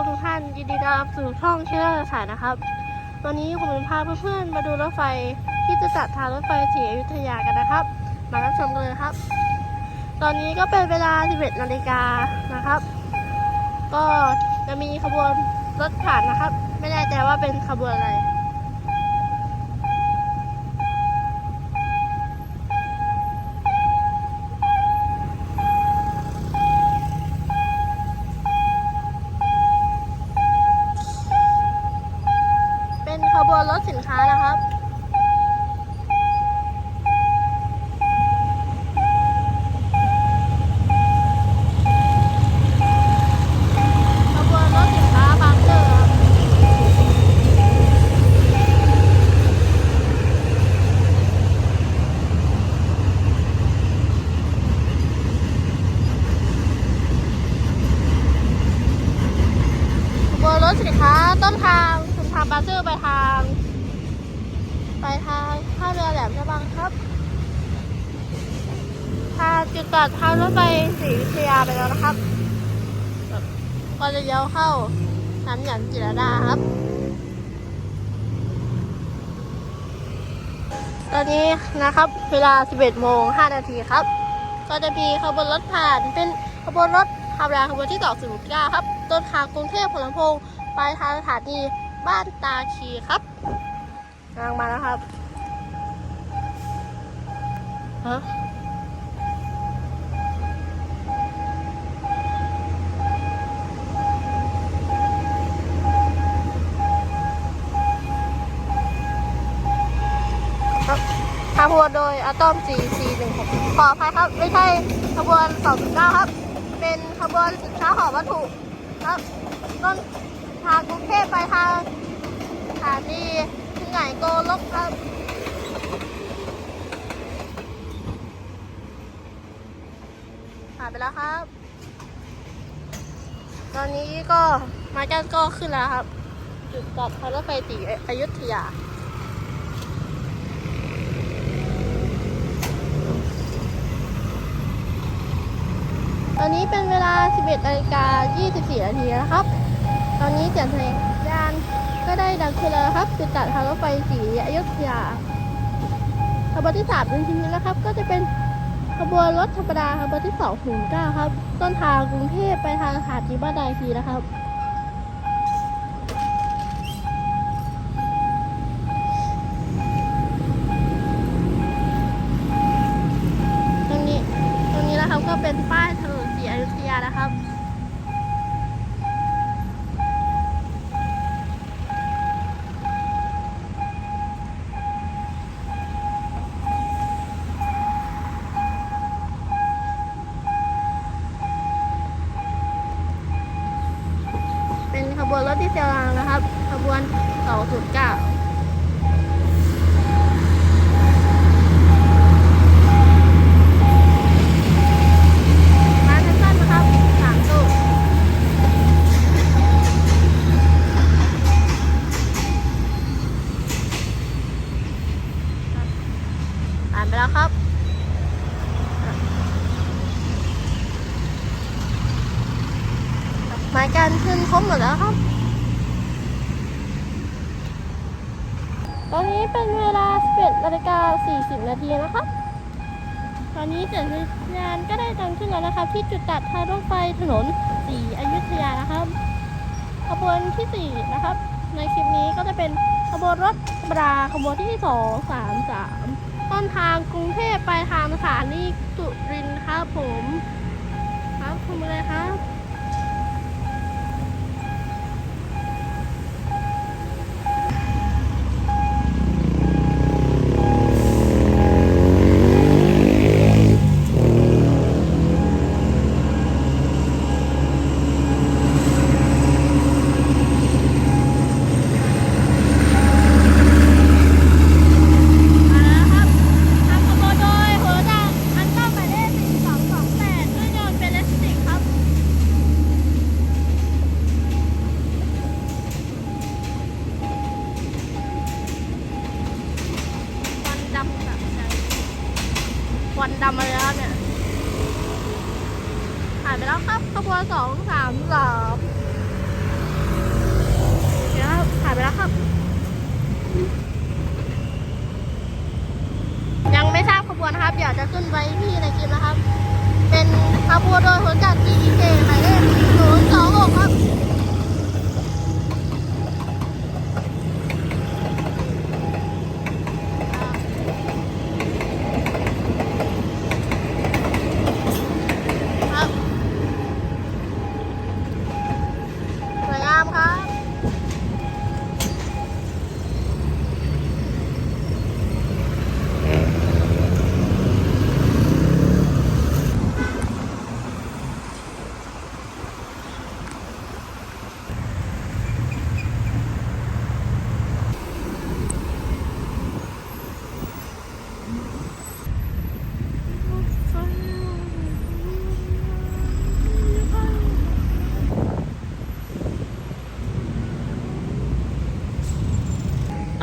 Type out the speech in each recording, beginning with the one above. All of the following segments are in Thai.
มทุกท่านยินดีต้อนรับสู่ช่องเชื่อสายนะครับ วันนี้ผมจะพาเพื่อนๆมาดูรถไฟที่จะจัดทางรถไฟศรีอยุธยากันนะครับ มารับชมกันเลยครับ ตอนนี้ก็เป็นเวลา 11นาฬิกานะครับ ก็จะมีขบวนรถผ่านนะครับ ไม่แน่ใจว่าเป็นขบวนอะไร ต้นทางถึงทางบางเจอไปทาง ไปทางท่าเรือแหลมฉบังครับทางจุดตัดทางรถไฟศรีอยุธยาไปแล้วนะครับก็จะเลี้ยวเข้าสันหยันจิรดาครับ ตอนนี้นะครับ เวลา 11 โมง 5 นาทีครับ ก็จะมีขบวนรถผ่านเป็นขบวนรถทำรางขบวนที่ 209 ครับ ต้นทางกรุงเทพพลำโพง ปลายทางสถานีบ้านตาคีครับกำลังมาแล้วครับฮะครับทางขบวนโดยอะตอม GC16 ขออภัยครับ ไม่ใช่ขบวน209 ครับ เป็นขบวนสินค้าห่อวัตถุครับ ต้นทางกรุงเทพไปทางสถานีถึงไหนโกลกครับผ่านไปแล้วครับ ตอนนี้ก็มาจันก็ขึ้นแล้วครับ จุดกลับทางรถไฟตีอยุธยาตอนนี้เป็นเวลา 11นาฬิกา24นาทีนะครับ ตอนนี้เสียงสัญญานก็ได้ดังขึ้นแล้วครับจุดตัดทางรถไฟสีอยุธยาขบวนที่สามในทีนี้นะครับ ก็จะเป็นขบวนรถธรรมดาขบวนที่สองถึง9ครับ ต้นทางกรุงเทพไปทางหาดจีบ้านไดทีนะครับ วน209 มาสั้นๆนะครับสามตู้ผ่านไปแล้วครับ หมายการขึ้นครบหมดแล้วครับ ตอนนี้เป็นเวลา 11นาฬิกา 40นาทีนะครับ ตอนนี้เจัดงานก็ได้ตังขึ้นแล้วนะครับ ที่จุดตัดทางรถไฟถนนสีอยุธยานะครับ ขบวนที่ 4 นะครับ ในคลิปนี้ก็จะเป็นขบวนรถธราขบวนที่ 2 3 3 ต้นทางกรุงเทพไปทางสถานีสุรินทร์ครับผม ครับคุณอะไรครับ มาแล้วครับทำขบวนโดยหัวดังอันต้าหมายเลข4228เครื่องยนต์เป็นเลสติกครับ ควันดำแบบไหนค วันดำมาเลยครับเนี่ยผ่านไปแล้วครับขบวนสองสามสามายไปแล้วครับ ยังไม่ทราบขบวนนะครับอยากจะขึ้นไว้ที่ในคลิปนะครับ เป็นขบวนโดยขนจาก GEK หมายเลข026ครับครับสวยงามครับ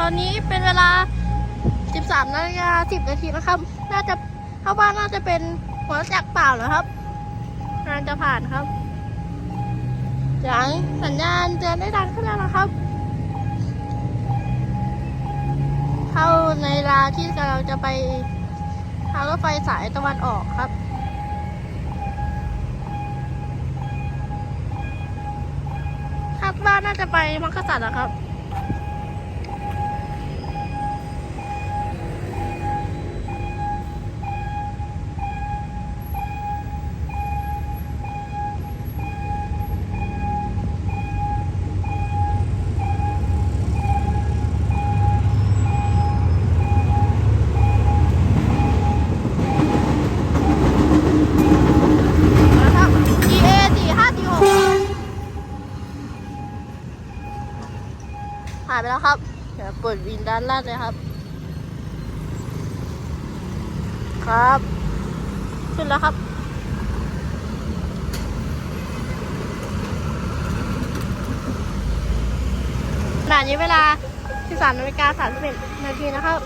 ตอนนี้เป็นเวลา 13นาฬิกา10นาทีนะครับ น่าจะเข้าบ้านน่าจะเป็นหัวจักเปล่าเหรอครับกำลังจะผ่านครับจังสัญญาณเตือนได้ดังขึ้นแล้วนะครับ เข้าในเวลาที่กำลังจะไปทางรถไฟสายตะวันออกครับคาดว่าน่าจะไปมักกะสันนะครับ ไปแล้วครับเดี๋ยวเปิดวินด้านล่างเลยครับ ครับ ขึ้นแล้วครับขณะนี้เวลา 13นาฬิกา31นาทีนะครับ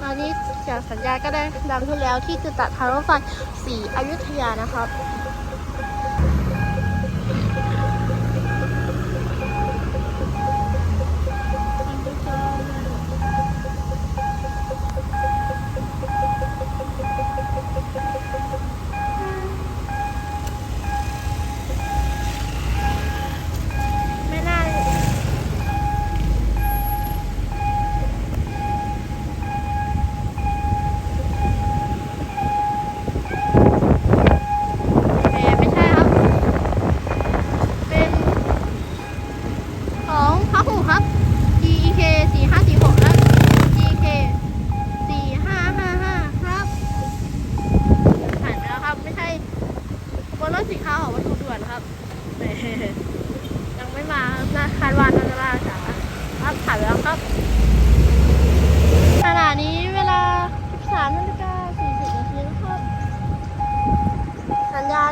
ตอนนี้เสียงสัญญาก็ได้ดังขึ้นแล้วที่จุดตัดทางรถไฟสีอยุธยานะครับ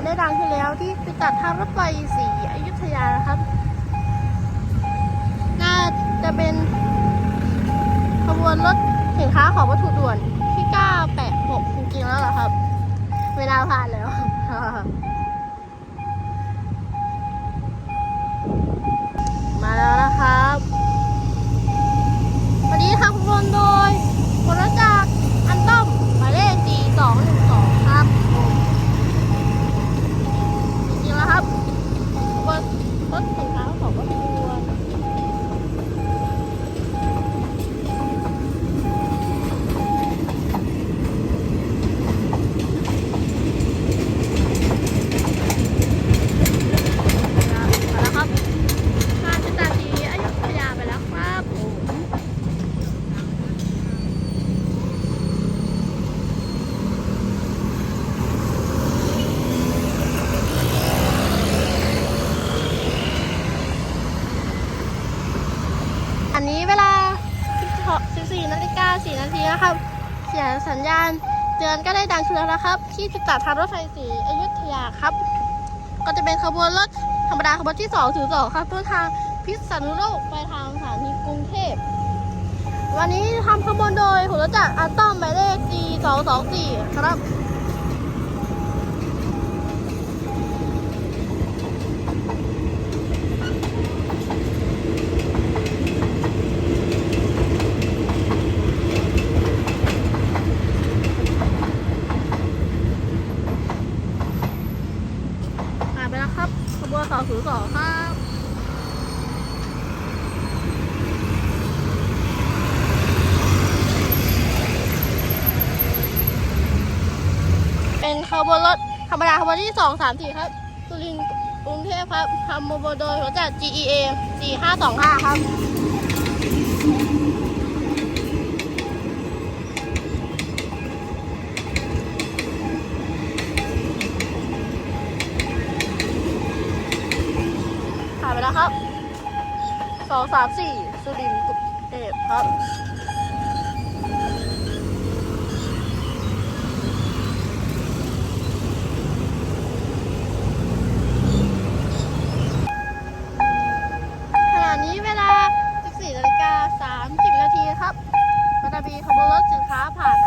ได้ดังขึ้นแล้วที่พิกัดทางรถไฟสีอยุธยานะครับ น่าจะเป็นขบวนรถสินค้าของวัตถุด่วนที่ 986 จริงๆแล้วเหรอครับ เวลาผ่านแล้วมาแล้วนะครับ วันนี้ทำขบวนโดยพลจากรอันต้อมหมายเลข4212 ครับ จริงๆแล้วครับบนรถสินค้าของวัตถุด่วนมาแล้วครับงานจุฬาศรีอยุธยาไปแล้วครับผม อันนี้เวลา 14นาฬิกา4นาทีนะครับ เสียงสัญญาณเตื อนก็ได้ดังขึ้นแล้วนะครับ ที่จุดตัดทางรถไฟสีอยุธยาครับ ก็จะเป็นขบวนรถธรรมดาขบวนที่2ถึง2ครับต้นทางพิษณุโลกไปทางสถานีกรุงเทพ วันนี้ทำขบวนโดยหัวรถจักรอัตตอมหมายเลข G 2 2 4 ครับ บวน202ครับเป็นขบวนรถธรรมดาขบวนที่สองสามสี่ครับสุรินทร์กรุงเทพครับทำโมโดยหัวจัก GEA 4525 ครับ ผ่านไปแล้วครับ สามสี่สุรินทร์กรุงเทพครับขณะนี้เวลา14นาฬิกา30นาทีครับมันจะมีขบวนรถสินค้าผ่าน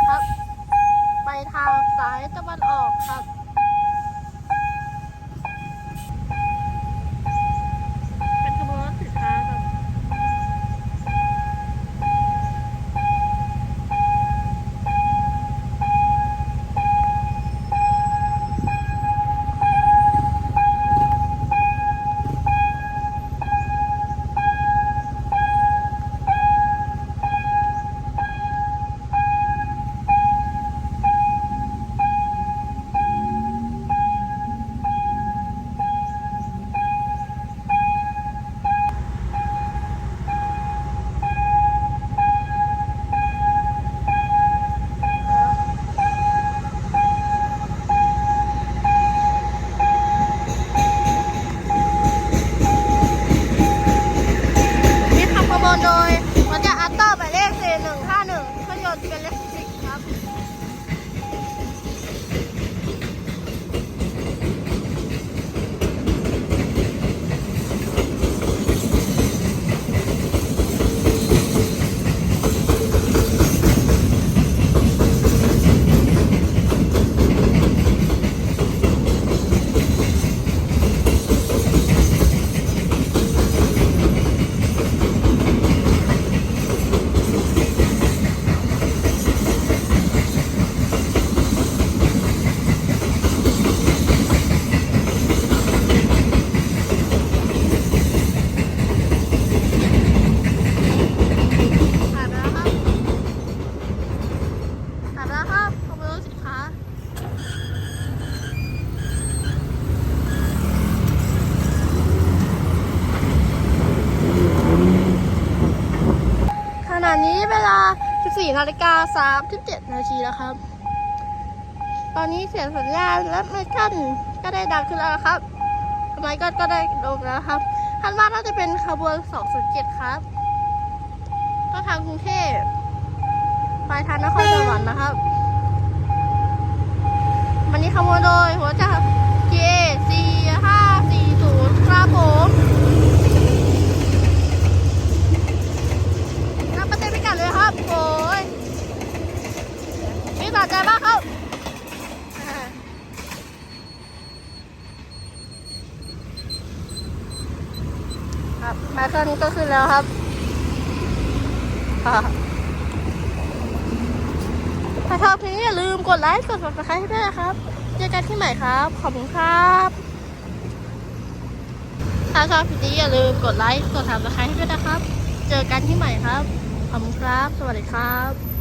นาฬิกา37นาทีแล้วครับ ตอนนี้เสียงสัญญาณและไม่กั้นก็ได้ดังขึ้นแล้วครับทำไมก็ก็ได้ลงแล้วครับคาดว่าน่าจะเป็นขบวน207ครับก็ทางกรุงเทพปลายทางนครสวรรค์นะครับวันนี้ขบวนโดยหัวจักร J 4 5 4 0 ครับผมนับประเทศพิกัดเลยครับโอ้ย สนใจบ้างครับอ่าครับมคเคิลก็ขึ้นแล้วครับถ้าชอบคลิปนี้อย่าลืมกดไลค์กด subscribe ให้ด้วยนะครับ เจอกันที่ใหม่ครับ ขอบคุณครับถ้าชอบคลิปนี้อย่าลืมกดไลค์กด subscribe ให้ด้วยนะครับ เจอกันที่ใหม่ครับ ขอบคุณครับ สวัสดีครับ